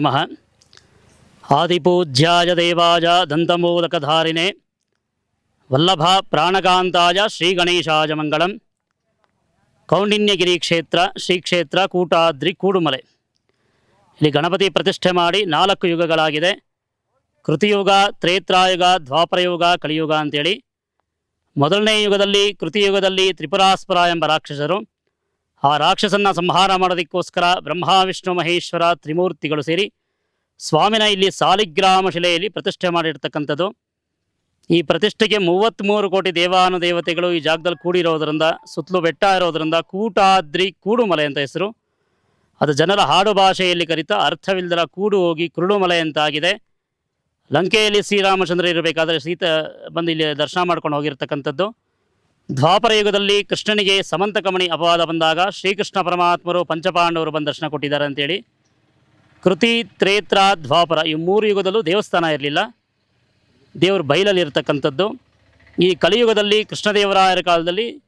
ನಮಃ ಆದಿಪೂಜ್ಯಾಯ ದೇವಾಯ ದಂತಮೂಲಕಧಾರಿಣೆ. ವಲ್ಲಭ ಪ್ರಾಣಕಾಂತಾಯ ಶ್ರೀ ಗಣೇಶಾಯ ಮಂಗಳಂ. ಕೌಂಡಿನ್ಯಗಿರಿ ಕ್ಷೇತ್ರ ಶ್ರೀ ಕ್ಷೇತ್ರ ಕೂಟಾದ್ರಿ, ಕೂಡುಮಲೆ. ಇಲ್ಲಿ ಗಣಪತಿ ಪ್ರತಿಷ್ಠೆ ಮಾಡಿ ನಾಲ್ಕು ಯುಗಗಳಾಗಿದೆ. ಕೃತಿಯುಗ, ತ್ರೇತ್ರಾಯುಗ, ದ್ವಾಪರಯುಗ, ಕಲಿಯುಗ ಅಂತೇಳಿ. ಮೊದಲನೇ ಯುಗದಲ್ಲಿ ಕೃತಿಯುಗದಲ್ಲಿ ತ್ರಿಪುರಾಸ್ಪರ ಎಂಬ ರಾಕ್ಷಸರು. ಆ ರಾಕ್ಷಸನ್ನ ಸಂಹಾರ ಮಾಡೋದಕ್ಕೋಸ್ಕರ ಬ್ರಹ್ಮ, ವಿಷ್ಣು, ಮಹೇಶ್ವರ ತ್ರಿಮೂರ್ತಿಗಳು ಸೇರಿ ಸ್ವಾಮಿನ ಇಲ್ಲಿ ಸಾಲಿಗ್ರಾಮ ಶಿಲೆಯಲ್ಲಿ ಪ್ರತಿಷ್ಠೆ ಮಾಡಿರ್ತಕ್ಕಂಥದ್ದು. ಈ ಪ್ರತಿಷ್ಠೆಗೆ ಮೂವತ್ತ್ಮೂರು ಕೋಟಿ ದೇವಾನುದೇವತೆಗಳು ಈ ಜಾಗದಲ್ಲಿ ಕೂಡಿರೋದರಿಂದ, ಸುತ್ತಲೂ ಬೆಟ್ಟ ಇರೋದರಿಂದ ಕೂಟಾದ್ರಿ ಕೂಡುಮಲೆ ಅಂತ ಹೆಸರು. ಅದು ಜನರ ಹಾಡು ಭಾಷೆಯಲ್ಲಿ ಕರಿತಾ ಅರ್ಥವಿಲ್ಲದರ ಕೂಡು ಹೋಗಿ ಕುರುಡುಮಲೆ ಅಂತಾಗಿದೆ. ಲಂಕೆಯಲ್ಲಿ ಶ್ರೀರಾಮಚಂದ್ರ ಇರಬೇಕಾದ್ರೆ ಸೀತ ಬಂದು ಇಲ್ಲಿ ದರ್ಶನ ಮಾಡ್ಕೊಂಡು ಹೋಗಿರ್ತಕ್ಕಂಥದ್ದು. ದ್ವಾಪರ ಯುಗದಲ್ಲಿ ಕೃಷ್ಣನಿಗೆ ಸಮಂತಕಮಣಿ ಅಪವಾದ ಬಂದಾಗ ಶ್ರೀಕೃಷ್ಣ ಪರಮಾತ್ಮರು ಪಂಚಪಾಂಡವರು ಬಂದ ದರ್ಶನ ಕೊಟ್ಟಿದ್ದಾರೆ ಅಂತೇಳಿ. ಕೃತಿ, ತ್ರೇತ್ರ, ದ್ವಾಪರ ಈ ಮೂರು ಯುಗದಲ್ಲೂ ದೇವಸ್ಥಾನ ಇರಲಿಲ್ಲ. ದೇವರು ಬಯಲಲ್ಲಿ ಇರತಕ್ಕಂಥದ್ದು. ಈ ಕಲಿಯುಗದಲ್ಲಿ ಕೃಷ್ಣದೇವರಾಯರ ಕಾಲದಲ್ಲಿ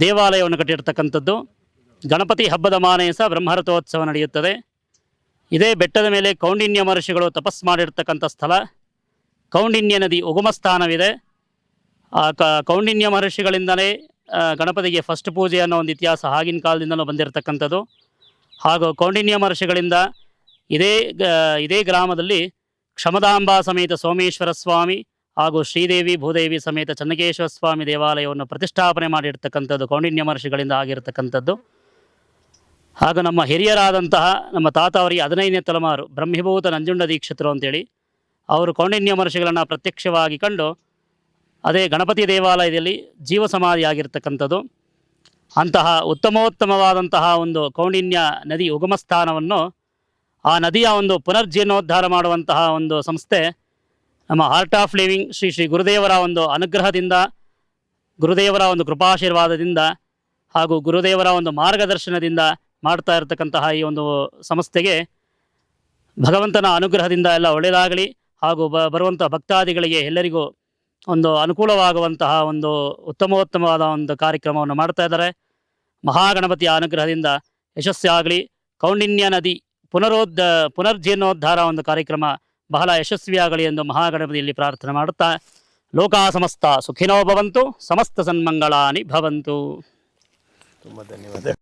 ದೇವಾಲಯವನ್ನು ಕಟ್ಟಿರ್ತಕ್ಕಂಥದ್ದು. ಗಣಪತಿ ಹಬ್ಬದ ಮಾನೆಸ ಬ್ರಹ್ಮರಥೋತ್ಸವ ನಡೆಯುತ್ತದೆ. ಇದೇ ಬೆಟ್ಟದ ಮೇಲೆ ಕೌಂಡಿನ್ಯ ಮಹರ್ಷಿಗಳು ತಪಸ್ ಮಾಡಿರ್ತಕ್ಕಂಥ ಸ್ಥಳ. ಕೌಂಡಿನ್ಯ ನದಿ ಉಗಮ ಸ್ಥಾನವಿದೆ ಕ, ಕೌಂಡಿನ್ಯ ಮಹರ್ಷಿಗಳಿಂದಲೇ ಗಣಪತಿಗೆ ಫಸ್ಟ್ ಪೂಜೆ ಅನ್ನೋ ಒಂದು ಇತಿಹಾಸ ಆಗಿನ ಕಾಲದಿಂದಲೂ ಬಂದಿರತಕ್ಕಂಥದ್ದು. ಹಾಗೂ ಕೌಂಡಿನ್ಯ ಮಹರ್ಷಿಗಳಿಂದ ಇದೇ ಇದೇ ಗ್ರಾಮದಲ್ಲಿ ಕ್ಷಮದಾಂಬಾ ಸಮೇತ ಸೋಮೇಶ್ವರ ಸ್ವಾಮಿ ಹಾಗೂ ಶ್ರೀದೇವಿ ಭೂದೇವಿ ಸಮೇತ ಚನ್ನಕೇಶ್ವರ ಸ್ವಾಮಿ ದೇವಾಲಯವನ್ನು ಪ್ರತಿಷ್ಠಾಪನೆ ಮಾಡಿರ್ತಕ್ಕಂಥದ್ದು, ಕೌಂಡಿನ್ಯ ಮಹರ್ಷಿಗಳಿಂದ ಆಗಿರತಕ್ಕಂಥದ್ದು. ಹಾಗೂ ನಮ್ಮ ಹಿರಿಯರಾದಂತಹ ನಮ್ಮ ತಾತ ಅವರಿಗೆ ಹದಿನೈದನೇ ತಲೆಮಾರು ಬ್ರಹ್ಮಿಭೂತ ನಂಜುಂಡ ದೀಕ್ಷಿತರು ಅಂತೇಳಿ, ಅವರು ಕೌಂಡಿನ್ಯ ಮಹರ್ಷಿಗಳನ್ನು ಪ್ರತ್ಯಕ್ಷವಾಗಿ ಕಂಡು ಅದೇ ಗಣಪತಿ ದೇವಾಲಯದಲ್ಲಿ ಜೀವ ಸಮಾಧಿ ಆಗಿರ್ತಕ್ಕಂಥದ್ದು. ಅಂತಹ ಉತ್ತಮೋತ್ತಮವಾದಂತಹ ಒಂದು ಕೌಂಡಿನ್ಯ ನದಿ ಉಗಮ ಸ್ಥಾನವನ್ನು ಆ ನದಿಯ ಒಂದು ಪುನರ್ಜೀರ್ಣೋದ್ಧಾರ ಮಾಡುವಂತಹ ಒಂದು ಸಂಸ್ಥೆ ನಮ್ಮ art of living Shri Shri ಗುರುದೇವರ ಒಂದು ಅನುಗ್ರಹದಿಂದ, ಗುರುದೇವರ ಒಂದು ಕೃಪಾಶೀರ್ವಾದದಿಂದ ಹಾಗೂ ಗುರುದೇವರ ಒಂದು ಮಾರ್ಗದರ್ಶನದಿಂದ ಮಾಡ್ತಾ ಇರತಕ್ಕಂತಹ ಈ ಒಂದು ಸಂಸ್ಥೆಗೆ ಭಗವಂತನ ಅನುಗ್ರಹದಿಂದ ಎಲ್ಲ ಒಳ್ಳೆಯದಾಗಲಿ ಹಾಗೂ ಬರುವಂಥ ಭಕ್ತಾದಿಗಳಿಗೆ ಎಲ್ಲರಿಗೂ ಒಂದು ಅನುಕೂಲವಾಗುವಂತಹ ಒಂದು ಉತ್ತಮೋತ್ತಮವಾದ ಒಂದು ಕಾರ್ಯಕ್ರಮವನ್ನು ಮಾಡ್ತಾ ಇದ್ದಾರೆ. ಮಹಾಗಣಪತಿಯ ಅನುಗ್ರಹದಿಂದ ಯಶಸ್ವಿಯಾಗಲಿ ಕೌಂಡಿನ್ಯ ನದಿ ಪುನರೋದ್ಧ ಪುನರ್ಜೀರ್ಣೋದ್ಧಾರ ಒಂದು ಕಾರ್ಯಕ್ರಮ ಬಹಳ ಯಶಸ್ವಿಯಾಗಲಿ ಎಂದು ಮಹಾಗಣಪತಿಯಲ್ಲಿ ಪ್ರಾರ್ಥನೆ ಮಾಡುತ್ತಾ ಲೋಕಾ ಸಮಸ್ತ ಸುಖಿನೋ ಭವಂತು, ಸಮಸ್ತ ಸನ್ಮಂಗಳಾನಿ ಭವಂತು. ತುಂಬ ಧನ್ಯವಾದ.